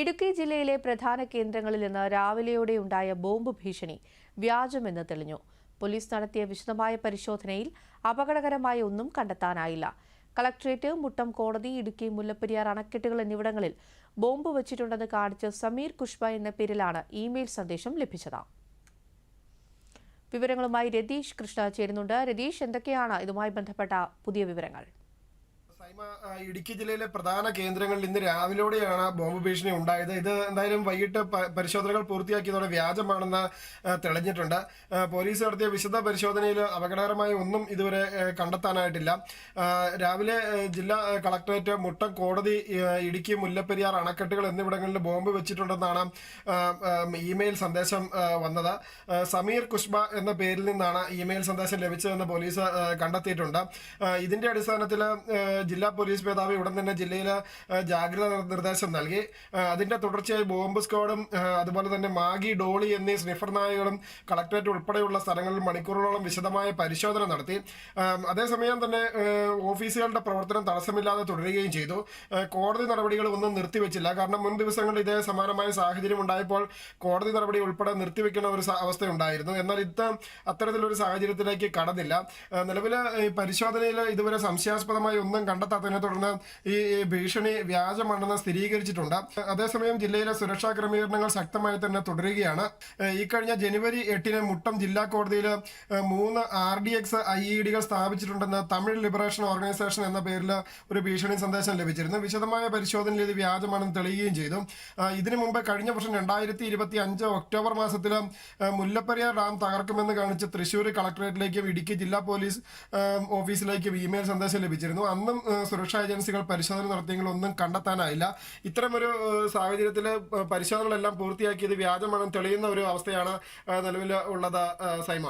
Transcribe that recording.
ഇടുക്കി ജില്ലയിലെ പ്രധാന കേന്ദ്രങ്ങളിൽ നിന്ന് രാവിലെയോടെയുണ്ടായ ബോംബ് ഭീഷണി വ്യാജമെന്ന് തെളിഞ്ഞു. പോലീസ് നടത്തിയ വിശദമായ പരിശോധനയിൽ അപകടകരമായ ഒന്നും കണ്ടെത്താനായില്ല. കളക്ട്രേറ്റ് മുട്ടം കോടതി ഇടുക്കി മുല്ലപ്പെരിയാർ അണക്കെട്ടുകൾ എന്നിവിടങ്ങളിൽ ബോംബ് വച്ചിട്ടുണ്ടെന്ന് കാണിച്ച് സമീർ കുഷ്ബ എന്ന പേരിലാണ് ഇമെയിൽ സന്ദേശം ലഭിച്ചത്. വിവരങ്ങളുമായി രതീഷ് കൃഷ്ണ ചേരുന്നുണ്ട്. രതീഷ് എന്തൊക്കെയാണ് ഇതുമായി ബന്ധപ്പെട്ട പുതിയ വിവരങ്ങൾ? ഇടുക്കി ജില്ലയിലെ പ്രധാന കേന്ദ്രങ്ങളിൽ ഇന്ന് രാവിലെയോടെയാണ് ബോംബ് ഭീഷണി ഉണ്ടായത്. ഇത് എന്തായാലും വൈകിട്ട് പരിശോധനകൾ പൂർത്തിയാക്കിയതോടെ വ്യാജമാണെന്ന് തെളിഞ്ഞിട്ടുണ്ട്. പോലീസ് നടത്തിയ വിശദ പരിശോധനയിൽ അപകടകരമായ ഒന്നും ഇതുവരെ കണ്ടെത്താനായിട്ടില്ല. രാവിലെ ജില്ലാ കളക്ടറേറ്റ് മുട്ടം കോടതി ഇടുക്കി മുല്ലപ്പെരിയാർ അണക്കെട്ടുകൾ എന്നിവിടങ്ങളിൽ ബോംബ് വെച്ചിട്ടുണ്ടെന്നാണ് ഇമെയിൽ സന്ദേശം വന്നത്. സമീർ കുഷ്ബ എന്ന പേരിൽ നിന്നാണ് ഇമെയിൽ സന്ദേശം ലഭിച്ചതെന്ന് പോലീസ് കണ്ടെത്തിയിട്ടുണ്ട്. ഇതിന്റെ അടിസ്ഥാനത്തിൽ ജില്ലാ പോലീസ് മേധാവി ഉടൻ തന്നെ ജില്ലയിൽ ജാഗ്രത നിർദ്ദേശം നൽകി. അതിന്റെ തുടർച്ചയായി ബോംബ് സ്ക്വാഡും അതുപോലെ തന്നെ മാഗി ഡോളി എന്നീ സ്നിഫർ നായകളും കളക്ടറേറ്റ് ഉൾപ്പെടെയുള്ള സ്ഥലങ്ങളിൽ മണിക്കൂറുകളോളം വിശദമായ പരിശോധന നടത്തി. അതേസമയം തന്നെ ഓഫീസുകളുടെ പ്രവർത്തനം തടസ്സമില്ലാതെ തുടരുകയും ചെയ്തു. കോടതി നടപടികൾ ഒന്നും നിർത്തിവെച്ചില്ല. കാരണം മുൻ ദിവസങ്ങളിൽ ഇതേ സമാനമായ സാഹചര്യം ഉണ്ടായപ്പോൾ കോടതി നടപടി ഉൾപ്പെടെ നിർത്തിവെക്കുന്ന ഒരു അവസ്ഥ ഉണ്ടായിരുന്നു എന്നാൽ ഇത് അത്തരത്തിലൊരു സാഹചര്യത്തിലേക്ക് കടന്നില്ല. നിലവിലെ പരിശോധനയിൽ ഇതുവരെ സംശയാസ്പദമായി ഒന്നും കണ്ടെത്താത്തതിനെ തുടർന്ന് ഈ ഭീഷണി വ്യാജമാണെന്ന് സ്ഥിരീകരിച്ചിട്ടുണ്ട്. അതേസമയം ജില്ലയിലെ സുരക്ഷാ ക്രമീകരണങ്ങൾ ശക്തമായി തന്നെ തുടരുകയാണ്. ഈ കഴിഞ്ഞ ജനുവരി എട്ടിന് മുട്ടം ജില്ലാ കോടതിയിൽ മൂന്ന് R D X I E ഡികൾ സ്ഥാപിച്ചിട്ടുണ്ടെന്ന് തമിഴ് ലിബറേഷൻ ഓർഗനൈസേഷൻ എന്ന പേരിൽ ഒരു ഭീഷണി സന്ദേശം ലഭിച്ചിരുന്നു. വിശദമായ പരിശോധനയിൽ ഇത് വ്യാജമാണെന്ന് തെളിയുകയും ചെയ്തു. ഇതിനു മുമ്പ് കഴിഞ്ഞ വർഷം രണ്ടായിരത്തി ഇരുപത്തി അഞ്ച് ഒക്ടോബർ മാസത്തിൽ മുല്ലപ്പെരിയാർ ഡാം തകർക്കുമെന്ന് കാണിച്ച് തൃശ്ശൂർ കളക്ടറേറ്റിലേക്കും ഇടുക്കി ജില്ലാ പോലീസ് ഓഫീസിലേക്കും ഇമെയിൽ സന്ദേശം ലഭിച്ചിരുന്നു. അന്നും സുരക്ഷാ ഏജൻസികൾ പരിശോധന നടത്തിയെങ്കിലും ഒന്നും കണ്ടെത്താനായില്ല. ഇത്തരമൊരു സാഹചര്യത്തിൽ പരിശോധനകളെല്ലാം പൂർത്തിയാക്കിയത് വ്യാജമാണെന്ന് തെളിയുന്ന ഒരു അവസ്ഥയാണ് നിലവിൽ ഉള്ളത് സൈമ.